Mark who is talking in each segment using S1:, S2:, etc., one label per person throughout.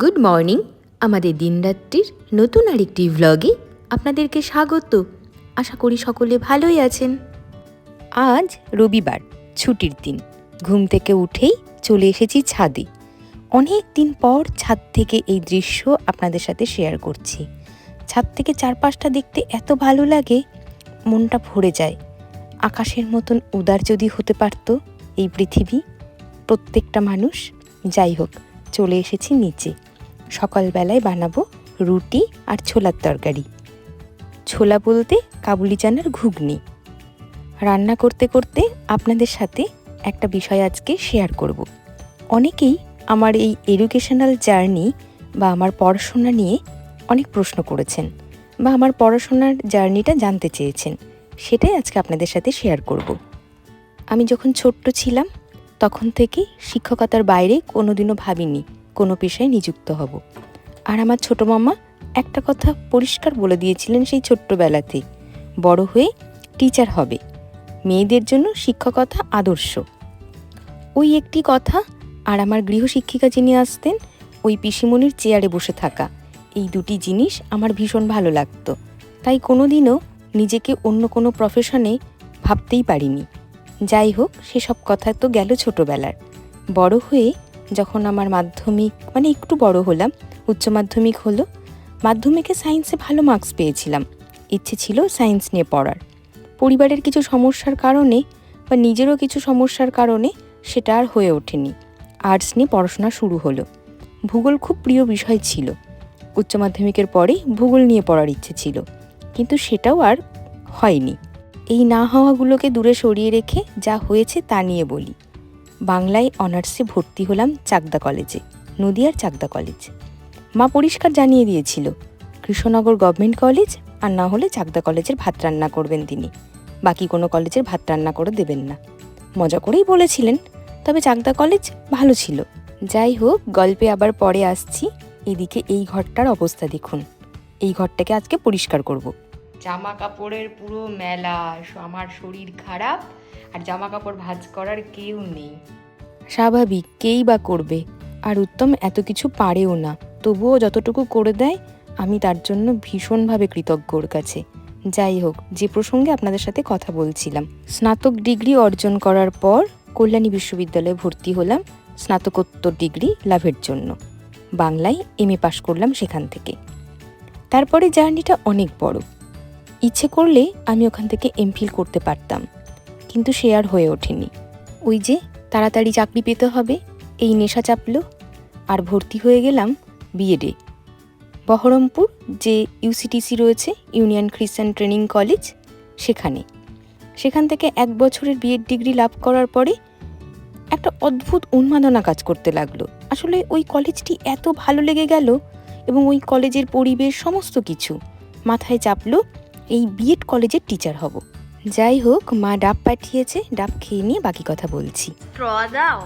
S1: Good morning. আমাদের দিনরাত্রির নতুন আরেকটি ভ্লগে আপনাদেরকে স্বাগত। আশা করি সকলে ভালোই আছেন। আজ রবিবার, ছুটির দিন। ঘুম থেকে উঠেই চলে এসেছি ছাদে। অনেক দিন পর ছাদ থেকে এই দৃশ্য আপনাদের সাথে শেয়ার করছি। ছাদ থেকে চারপাশটা দেখতে এত ভালো লাগে, মনটা ভরে যায়। আকাশের মতন উদার যদি হতে পারত এই পৃথিবী, প্রত্যেকটা মানুষ যাই হোক চলে এসেছি নিচে। সকালবেলায় বানাবো রুটি আর ছোলার তরকারি। ছোলা বলতে কাবুলি চানার ঘুগনি। রান্না করতে করতে আপনাদের সাথে একটা বিষয় আজকে শেয়ার করব। অনেকেই আমার এই এডুকেশনাল জার্নি বা আমার পড়াশোনা নিয়ে অনেক প্রশ্ন করেছেন বা আমার পড়াশোনার জার্নিটা জানতে চেয়েছেন, সেটাই আজকে আপনাদের সাথে শেয়ার করব। আমি যখন ছোট্ট ছিলাম, তখন থেকে শিক্ষকতার বাইরে কোনোদিনও ভাবিনি কোনো পেশায় নিযুক্ত হব। আর আমার ছোট মামা একটা কথা পরিষ্কার বলে দিয়েছিলেন সেই ছোট্টবেলাতে, বড় হয়ে টিচার হবে, মেয়েদের জন্য শিক্ষকতা আদর্শ। ওই একটি কথা আর আমার গৃহশিক্ষিকা যিনি আসতেন, ওই পিসিমণির চেয়ারে বসে থাকা, এই দুটি জিনিস আমার ভীষণ ভালো লাগতো। তাই কোনোদিনও নিজেকে অন্য কোনো প্রফেশনে ভাবতেই পারিনি। যাই হোক, সেসব কথা তো গেল ছোটবেলার। বড় হয়ে যখন আমার মাধ্যমিক মানে একটু বড় হলাম, উচ্চ মাধ্যমিক হলো, মাধ্যমিকে সায়েন্সে ভালো মার্কস পেয়েছিলাম। ইচ্ছে ছিল সায়েন্স নিয়ে পড়ার। পরিবারের কিছু সমস্যার কারণে বা নিজেরও কিছু সমস্যার কারণে সেটা আর হয়ে ওঠেনি। আর্টস নিয়ে পড়াশোনা শুরু হলো। ভূগোল খুব প্রিয় বিষয় ছিল। উচ্চ মাধ্যমিকের পরে ভূগোল নিয়ে পড়ার ইচ্ছে ছিল। কিন্তু সেটাও আর হয়নি। এই না হওয়াগুলোকে দূরে সরিয়ে রেখে যা হয়েছে তা নিয়ে বলি। বাংলায় অনার্সে ভর্তি হলাম চাকদা কলেজে, নদিয়ার চাকদা কলেজ। মা পরিষ্কার জানিয়ে দিয়েছিল, কৃষ্ণনগর গভর্নমেন্ট কলেজ আর না হলে চাকদা কলেজের ভাত রান্না করবেন তিনি। বাকি কোনো কলেজের ভাত রান্না করে দেবেন না। মজা করেই বলেছিলেন, তবে চাকদা কলেজ ভালো ছিল। যাই হোক, গল্পে আবার পরে আসছি। এদিকে এই ঘরটার অবস্থা দেখুন। এই ঘরটাকে আজকে পরিষ্কার করব। জামা কাপড়ের পুরো মেলা, আমার শরীর খারাপ আর জামা কাপড় ভাঁজ করার কেউ নেই। স্বাভাবিক, কেই বা করবে? আর উত্তম এত কিছু পারেও না। তবুও যতটুকু করে দেয়, আমি তার জন্য ভীষণভাবে কৃতজ্ঞ ওর কাছে। যাই হোক, যে প্রসঙ্গে আপনাদের সাথে কথা বলছিলাম, স্নাতক ডিগ্রি অর্জন করার পর কল্যাণী বিশ্ববিদ্যালয়ে ভর্তি হলাম, স্নাতকোত্তর ডিগ্রি লাভের জন্য। বাংলায় এম এ পাশ করলাম সেখান থেকে। তারপরে জার্নিটা অনেক বড়। ইচ্ছে করলে আমি ওখান থেকে এমফিল করতে পারতাম। কিন্তু সে আর হয়ে ওঠেনি। ওই যে, তাড়াতাড়ি চাকরি পেতে হবে, এই নেশা চাপল, আর ভর্তি হয়ে গেলাম বিএডে বহরমপুর যে ইউসিটিসি রয়েছে ইউনিয়ন খ্রিস্টান ট্রেনিং কলেজ সেখানে। সেখান থেকে এক বছরের বিএড ডিগ্রি লাভ করার পরে একটা অদ্ভুত উন্মাদনা কাজ করতে লাগল। আসলে ওই কলেজটি এত ভালো লেগে গেল, এবং ওই কলেজের পরিবেশ, সমস্ত কিছু মাথায় চাপলো, এই বিএড কলেজের টিচার হব। যাই হোক, মা ডাব পাঠিয়েছে, ডাব খেয়ে নিয়ে বাকি কথা বলছি।
S2: ড্র দাও।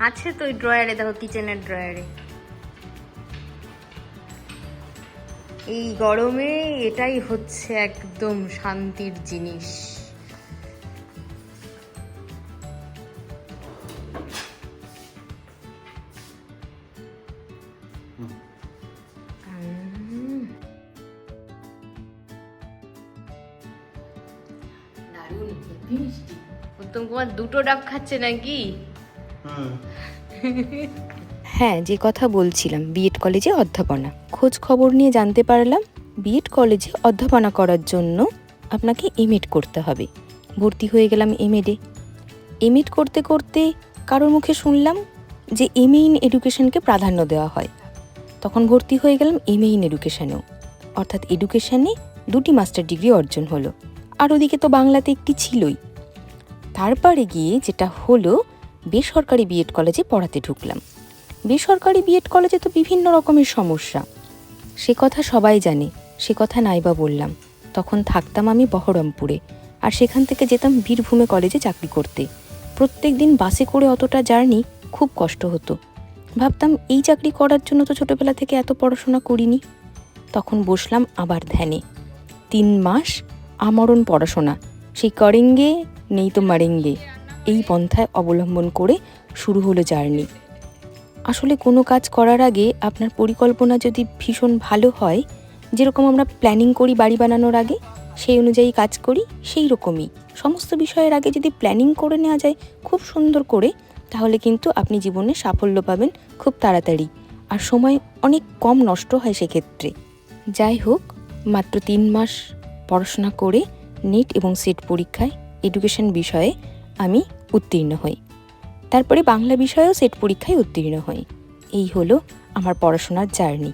S2: আছে তো ওই ড্রয়ারে, দেখো কিচেনের ড্রয়ারে। এই গরমে এটাই হচ্ছে একদম শান্তির জিনিস। উত্তম কুমার দুটো ডাব খাচ্ছে নাকি?
S1: হ্যাঁ যে কথা বলছিলাম বিএড কলেজে অধ্যাপনা। খোঁজ খবর নিয়ে জানতে পারলাম বিএড কলেজে অধ্যাপনা করার জন্য আপনাকে এমএড করতে হবে। ভর্তি হয়ে গেলাম এমএডে এমএড করতে করতে কারোর মুখে শুনলাম যে এমএ ইন এডুকেশনকে প্রাধান্য দেওয়া হয়। তখন ভর্তি হয়ে গেলাম এমএ ইন এডুকেশনেও অর্থাৎ এডুকেশনে দুটি মাস্টার ডিগ্রি অর্জন হলো। আর ওদিকে তো বাংলাতে একটি ছিলই। তারপরে গিয়ে যেটা হলো, বেসরকারি বিএড কলেজে পড়াতে ঢুকলাম। বেসরকারি বিএড কলেজে তো বিভিন্ন রকমের সমস্যা। সে কথা সবাই জানে, সে কথা নাইবা বললাম। তখন থাকতাম আমি বহরমপুরে, আর সেখান থেকে যেতাম বীরভূমে কলেজে চাকরি করতে। প্রত্যেক দিন বাসে করে অতটা জার্নি খুব কষ্ট হতো। ভাবতাম, এই চাকরি করার জন্য তো ছোটোবেলা থেকে এত পড়াশোনা করিনি। তখন বসলাম আবার ধ্যানে। তিন মাস আমরণ পড়াশোনা। সেই করেঙ্গে, নেই তো মারেঙ্গে। এই পন্থায় অবলম্বন করে শুরু হলো জার্নি। আসলে কোনো কাজ করার আগে আপনার পরিকল্পনা যদি ভীষণ ভালো হয়, যেরকম আমরা প্ল্যানিং করি বাড়ি বানানোর আগে, সেই অনুযায়ী কাজ করি, সেই রকমই। সমস্ত বিষয়ের আগে যদি প্ল্যানিং করে নেওয়া যায় খুব সুন্দর করে, তাহলে কিন্তু আপনি জীবনে সাফল্য পাবেন খুব তাড়াতাড়ি। আর সময় অনেক কম নষ্ট হয় সেক্ষেত্রে। যাই হোক, মাত্র তিন মাস পড়াশোনা করে নেট এবং সেট পরীক্ষায় এডুকেশন বিষয়ে আমি উত্তীর্ণ হই। তারপরে বাংলা বিষয়েও সেট পরীক্ষায় উত্তীর্ণ হই। এই হলো আমার পড়াশোনার জার্নি।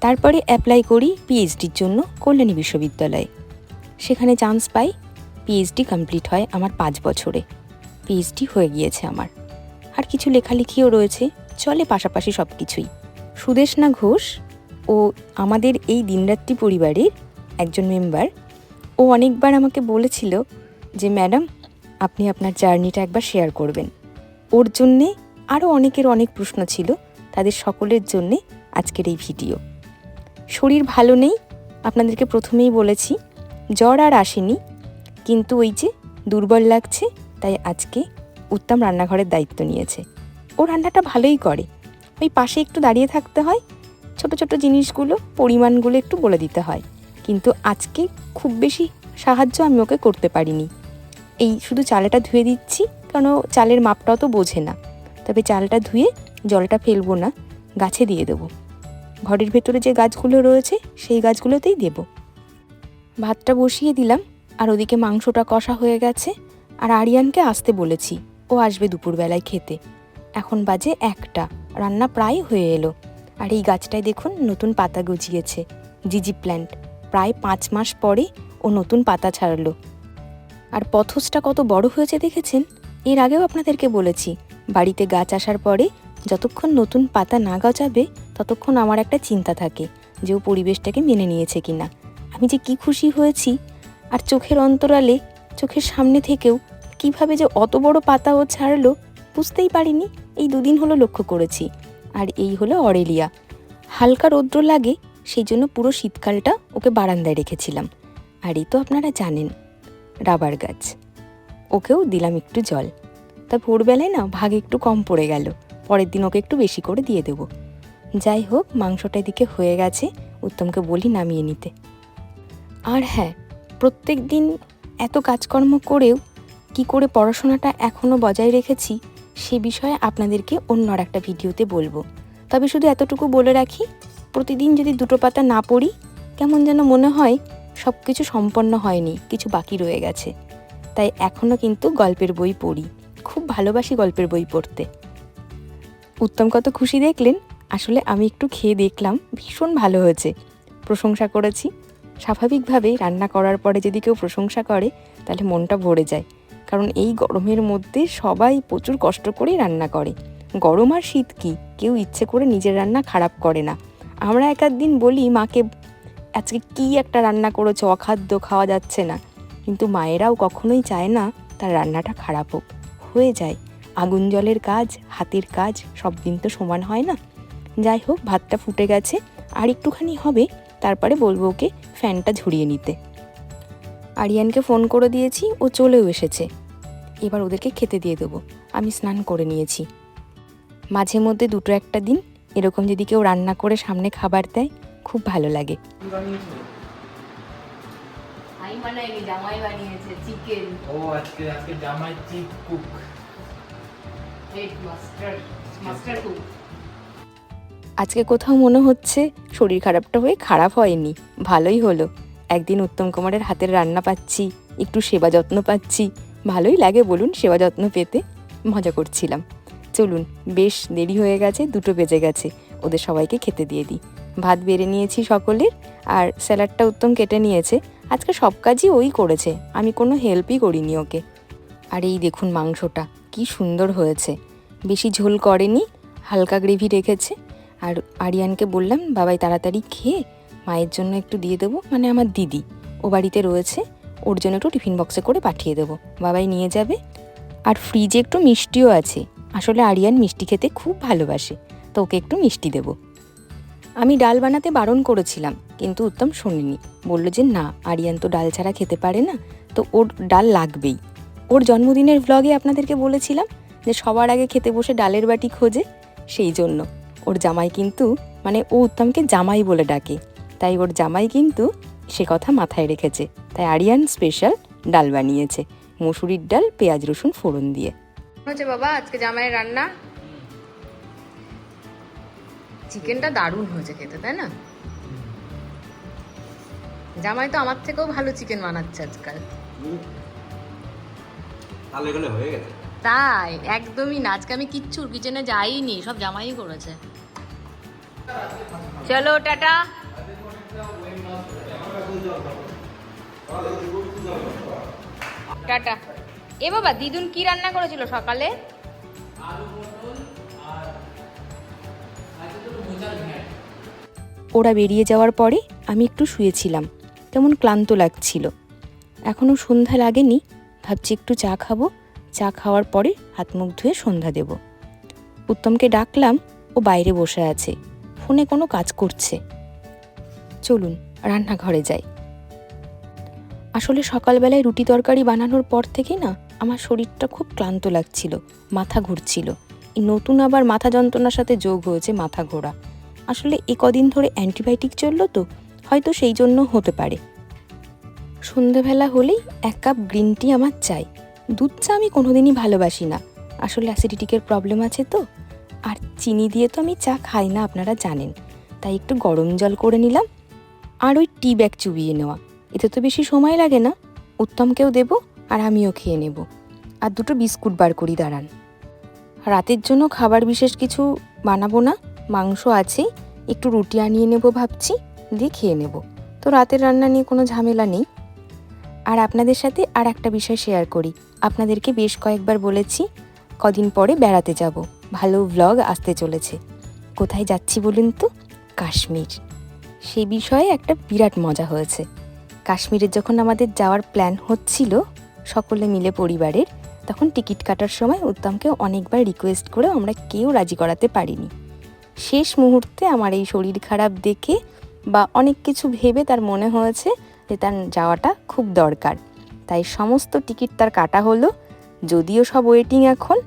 S1: তারপরে অ্যাপ্লাই করি পিএইচডির জন্য কল্যাণী বিশ্ববিদ্যালয়ে। সেখানে চান্স পাই পিএইচডি কমপ্লিট হয় আমার পাঁচ বছরে। পিএইচডি হয়ে গিয়েছে আমার। আর কিছু লেখালেখিও রয়েছে, চলে পাশাপাশি সব কিছুই সুদেশনা ঘোষ ও আমাদের এই দিনরাত্রি পরিবারের একজন মেম্বার, ও অনেকবার আমাকে বলেছিল যে, ম্যাডাম, আপনি আপনার জার্নিটা একবার শেয়ার করবেন। ওর জন্যে আরও অনেকের অনেক প্রশ্ন ছিল, তাদের সকলের জন্যে আজকের এই ভিডিও। শরীর ভালো নেই, আপনাদেরকে প্রথমেই বলেছি, জ্বর আর আসেনি, কিন্তু ওই যে দুর্বল লাগছে, তাই আজকে উত্তম রান্নাঘরের দায়িত্ব নিয়েছে। ও রান্নাটা ভালোই করে। ওই পাশে একটু দাঁড়িয়ে থাকতে হয়, ছোট ছোট জিনিসগুলো, পরিমাণগুলো একটু বলে দিতে হয়। কিন্তু আজকে খুব বেশি সাহায্য আমি ওকে করতে পারিনি। এই শুধু চালটা ধুয়ে দিচ্ছি, কারণ চালের মাপটাও তো বোঝে না। তবে চালটা ধুয়ে জলটা ফেলব না, গাছে দিয়ে দেবো। ঘরের ভেতরে যে গাছগুলো রয়েছে, সেই গাছগুলোতেই দেব। ভাতটা বসিয়ে দিলাম, আর ওদিকে মাংসটা কষা হয়ে গেছে। আর আরিয়ানকে আসতে বলেছি, ও আসবে দুপুরবেলায় খেতে। এখন বাজে একটা, রান্না প্রায় হয়ে এলো। আর এই গাছটায় দেখুন, নতুন পাতা গজিয়েছে, জিজি প্ল্যান্ট। প্রায় পাঁচ মাস পরে ও নতুন পাতা ছাড়লো। আর পথসটা কত বড় হয়েছে দেখেছেন? এর আগেও আপনাদেরকে বলেছি, বাড়িতে গাছ আসার পরে যতক্ষণ নতুন পাতা না গজাবে, ততক্ষণ আমার একটা চিন্তা থাকে যে ও পরিবেশটাকে মেনে নিয়েছে কিনা। আমি যে কি খুশি হয়েছি, আর চোখের অন্তরালে, চোখের সামনে থেকেও কীভাবে যে অত বড় পাতা ও ছাড়লো বুঝতেই পারিনি। এই দুদিন হলো লক্ষ্য করেছি, আর এই হলো অরেলিয়া। হালকা রৌদ্র লাগে সেই জন্য পুরো শীতকালটা ওকে বারান্দায় রেখেছিলাম। আর এই তো আপনারা জানেন, রাবার গাছ। ওকেও দিলাম একটু জল। তা ভোরবেলায় না ভাগ একটু কম পড়ে গেল। পরের দিন ওকে একটু বেশি করে দিয়ে দেবো। যাই হোক, মাংসটা এদিকে হয়ে গেছে, উত্তমকে বলি নামিয়ে নিতে। আর হ্যাঁ প্রত্যেক দিন এত কাজকর্ম করেও কি করে পড়াশোনাটা এখনও বজায় রেখেছি, সে বিষয়ে আপনাদেরকে অন্য আর একটা ভিডিওতে বলব। তবে শুধু এতটুকু বলে রাখি প্রতিদিন যদি দুটো পাতা না পড়ি, কেমন যেন মনে হয় সব কিছু সম্পন্ন হয়নি, কিছু বাকি রয়ে গেছে। তাই এখনও কিন্তু গল্পের বই পড়ি, খুব ভালোবাসি গল্পের বই পড়তে। উত্তম কত খুশি দেখলেন? আসলে আমি একটু খেয়ে দেখলাম, ভীষণ ভালো হয়েছে। প্রশংসা করেছি। স্বাভাবিকভাবেই রান্না করার পরে যদি কেউ প্রশংসা করে, তাহলে মনটা ভরে যায়। কারণ এই গরমের মধ্যে সবাই প্রচুর কষ্ট করেই রান্না করে। গরম আর শীত কি? কেউ ইচ্ছে করে নিজের রান্না খারাপ করে না। আমরা এক দিন বলি, মাকে, আজকে কি একটা রান্না করেছ? অখাদ্য খাওয়া যাচ্ছে না। কিন্তু মায়েরাও কখনোই চায় না তার রান্নাটা খারাপ হোক। হয়ে যায়। আগুন জলের কাজ, হাতের কাজ, সব দিন তো সমান হয় না। যাই হোক, ভাতটা ফুটে গেছে। আর একটুখানি হবে, তারপরে বলব ওকে ফ্যানটা ঝরিয়ে নিতে। আরিয়ানকে ফোন করে দিয়েছি, ও চলেও এসেছে। এবার ওদেরকে খেতে দিয়ে দেবো। আমি স্নান করে নিয়েছি। মাঝে মধ্যে দুটো একটা দিন এরকম যদি কেউ রান্না করে সামনে খাবার দেয় খুব ভালো লাগে।
S2: আমি বানাইনি জামাই বানিয়েছে চিকেন
S3: ও আজকে আজকে জামাই chief cook
S2: head master master cook
S1: আজকে কোথাও মনে হচ্ছে শরীর খারাপটা হয়ে খারাপ হয়নি ভালোই হলো। একদিন উত্তম কুমারের হাতের রান্না পাচ্ছি একটু সেবা যত্ন পাচ্ছি ভালোই লাগে বলুন সেবা যত্ন পেতে মজা করছিলাম। চলুন, বেশ দেরি হয়ে গেছে, দুটো বেজে গেছে। ওদের সবাইকে খেতে দিয়ে দিই। ভাত বেড়ে নিয়েছি সকলের, আর স্যালাডটা উত্তম কেটে নিয়েছে। আজকে সব কাজই ওই করেছে, আমি কোনো হেল্পই করিনি ওকে। আর এই দেখুন মাংসটা, কি সুন্দর হয়েছে। বেশি ঝোল করেনি, হালকা গ্রেভি রেখেছে। আর আরিয়ানকে বললাম, বাবাই তাড়াতাড়ি খেয়ে মায়ের জন্য একটু দিয়ে দেবো মানে আমার দিদি। ও বাড়িতে রয়েছে, ওর জন্য একটু টিফিন বক্সে করে পাঠিয়ে দেবো। বাবাই নিয়ে যাবে। আর ফ্রিজে একটু মিষ্টিও আছে। আসলে আরিয়ান মিষ্টি খেতে খুব ভালোবাসে। তো ওকে একটু মিষ্টি দেবো। আমি ডাল বানাতে বারণ করেছিলাম, কিন্তু উত্তম শোনেনি। বলল যে, না, আরিয়ান তো ডাল ছাড়া খেতে পারে না। তো ওর ডাল লাগবেই। ওর জন্মদিনের ভ্লগে আপনাদেরকে বলেছিলাম যে, সবার আগে খেতে বসে ডালের বাটি খোঁজে। সেই জন্য। ওর জামাই কিন্তু মানে ও উত্তমকে জামাই বলে ডাকে। তাই ওর জামাই কিন্তু সে কথা মাথায় রেখেছে। তাই আরিয়ান স্পেশাল ডাল বানিয়েছে। মুসুরির ডাল, পেঁয়াজ, রসুন ফোড়ন দিয়ে।
S2: হচ্ছে বাবা আজকে জামাইয়ের রান্না। চিকেনটা দারুণ হয়েছে খেতে তাই না? জামাই তো আমার থেকেও ভালো চিকেন বানাচ্ছে আজকাল।
S4: তাহলে এগুলো হয়ে গেছে।
S2: তাই একদমই না। আজকে আমি কিচ্ছু কিচেনে যাইনি সব জামাই করেছে। চলো টাটা। টাটা। এ বাবা, দিদুন কি রান্না করেছিল সকালে?
S1: ওরা বেরিয়ে যাওয়ার পরে আমি একটু শুয়েছিলাম। তেমন ক্লান্ত লাগছিল। এখনও সন্ধ্যা লাগেনি, ভাবছি একটু চা খাব। চা খাওয়ার পরে হাত মুখ ধুয়ে সন্ধ্যা দেব। উত্তমকে ডাকলাম, ও বাইরে বসে আছে, ফোনে কোনো কাজ করছে। চলুন, রান্নাঘরে যাই। আসলে সকালবেলায় রুটি তরকারি বানানোর পর থেকে না আমার শরীরটা খুব ক্লান্ত লাগছিল, মাথা ঘুরছিল। নতুন আবার মাথা যন্ত্রণার সাথে যোগ হয়েছে মাথা ঘোরা। আসলে এ কদিন ধরে অ্যান্টিবায়োটিক চলল তো, হয়তো সেই জন্য হতে পারে। সন্ধেবেলা হলেই এক কাপ গ্রিন টি আমার চাই। দুধ চা আমি কোনোদিনই ভালোবাসি না। আসলে অ্যাসিডিটিকের প্রবলেম আছে তো। আর চিনি দিয়ে তো আমি চা খাই না, আপনারা জানেন। তাই একটু গরম জল করে নিলাম। আর ওই টি ব্যাগ চুবিয়ে নেওয়া। এতে তো বেশি সময় লাগে না। উত্তমকেও দেবো আর আমিও খেয়ে নেব। আর দুটো বিস্কুট বার করি, দাঁড়ান। রাতের জন্য খাবার বিশেষ কিছু বানাবো না, মাংস আছে, একটু রুটি আনিয়ে নেব ভাবছি, দিয়ে খেয়ে নেব। তো রাতের রান্না নিয়ে কোনো ঝামেলা নেই। আর আপনাদের সাথে আর একটা বিষয় শেয়ার করি। আপনাদেরকে বেশ কয়েকবার বলেছি, কদিন পরে বেড়াতে যাব। ভালো ভ্লগ আসতে চলেছে। কোথায় যাচ্ছি বলুন তো? কাশ্মীর। সেই বিষয়ে একটা বিরাট মজা হয়েছে। কাশ্মীরে যখন আমাদের যাওয়ার প্ল্যান হচ্ছিল, সকলে মিলে পরিবারের, তখন টিকিট কাটার সময় উত্তমকে অনেকবার রিকোয়েস্ট করে আমরা কেউ রাজি করাতে পারিনি। শেষ মুহূর্তে আমার এই শরীর খারাপ দেখে বা অনেক কিছু ভেবে তার মনে হয়েছে যে তার যাওয়াটা খুব দরকার। তাই সমস্ত টিকিট তার কাটা হলো, যদিও সব ওয়েটিং এখন।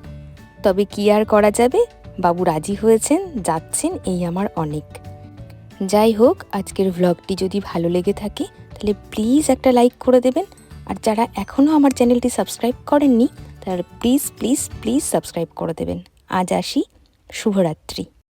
S1: তবে কি আর করা যাবে? বাবু রাজি হয়েছেন, যাচ্ছেন এই আমার অনেক। যাই হোক, আজকের ভ্লগটি যদি ভালো লেগে থাকে তাহলে প্লিজ একটা লাইক করে দেবেন। আর যারা এখনও আমার চ্যানেলটি সাবস্ক্রাইব করেননি, তারা প্লিজ প্লিজ প্লিজ সাবস্ক্রাইব করে দেবেন। আজ আসি, শুভরাত্রি।